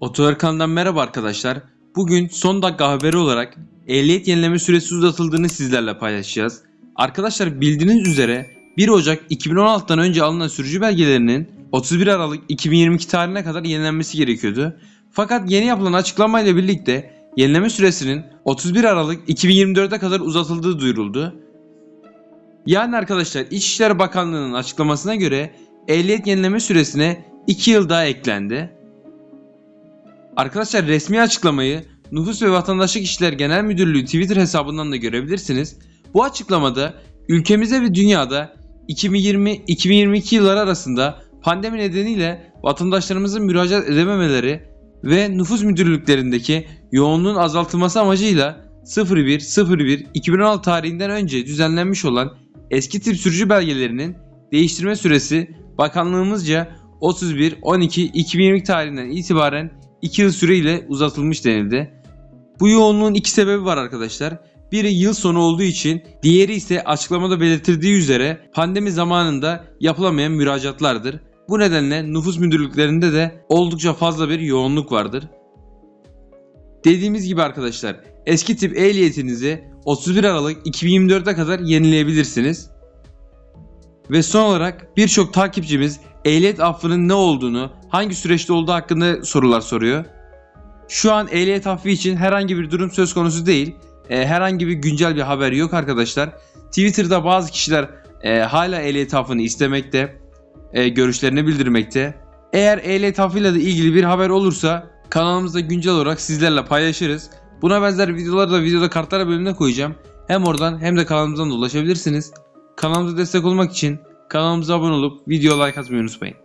Otogar kanalından merhaba arkadaşlar. Bugün son dakika haberi olarak ehliyet yenileme süresi uzatıldığını sizlerle paylaşacağız. Arkadaşlar bildiğiniz üzere 1 Ocak 2016'dan önce alınan sürücü belgelerinin 31 Aralık 2022 tarihine kadar yenilenmesi gerekiyordu. Fakat yeni yapılan açıklamayla birlikte yenileme süresinin 31 Aralık 2024'e kadar uzatıldığı duyuruldu. Yani arkadaşlar İçişleri Bakanlığı'nın açıklamasına göre ehliyet yenileme süresine 2 yıl daha eklendi. Arkadaşlar resmi açıklamayı Nüfus ve Vatandaşlık İşler Genel Müdürlüğü Twitter hesabından da görebilirsiniz. Bu açıklamada ülkemizde ve dünyada 2020-2022 yılları arasında pandemi nedeniyle vatandaşlarımızın müracaat edememeleri ve nüfus müdürlüklerindeki yoğunluğun azaltılması amacıyla 01.01.2016 tarihinden önce düzenlenmiş olan eski tip sürücü belgelerinin değiştirme süresi bakanlığımızca 31.12.2020 tarihinden itibaren 2 yıl süreyle uzatılmış denildi. Bu yoğunluğun iki sebebi var arkadaşlar. Biri yıl sonu olduğu için, diğeri ise açıklamada belirtildiği üzere pandemi zamanında yapılamayan müracaatlardır. Bu nedenle nüfus müdürlüklerinde de oldukça fazla bir yoğunluk vardır. Dediğimiz gibi arkadaşlar eski tip ehliyetinizi 31 Aralık 2024'e kadar yenileyebilirsiniz. Ve son olarak birçok takipçimiz ehliyet affının ne olduğunu, hangi süreçte olduğu hakkında sorular soruyor. Şu an ehliyet affı için herhangi bir durum söz konusu değil. E, herhangi bir güncel bir haber yok arkadaşlar. Twitter'da bazı kişiler e, hala ehliyet affını istemekte, e, görüşlerini bildirmekte. Eğer ehliyet affıyla da ilgili bir haber olursa kanalımızda güncel olarak sizlerle paylaşırız. Buna benzer videoları da videoda kartlara bölümüne koyacağım. Hem oradan hem de kanalımızdan da ulaşabilirsiniz. Kanalımıza destek olmak için kanalımıza abone olup video like atmayı unutmayın.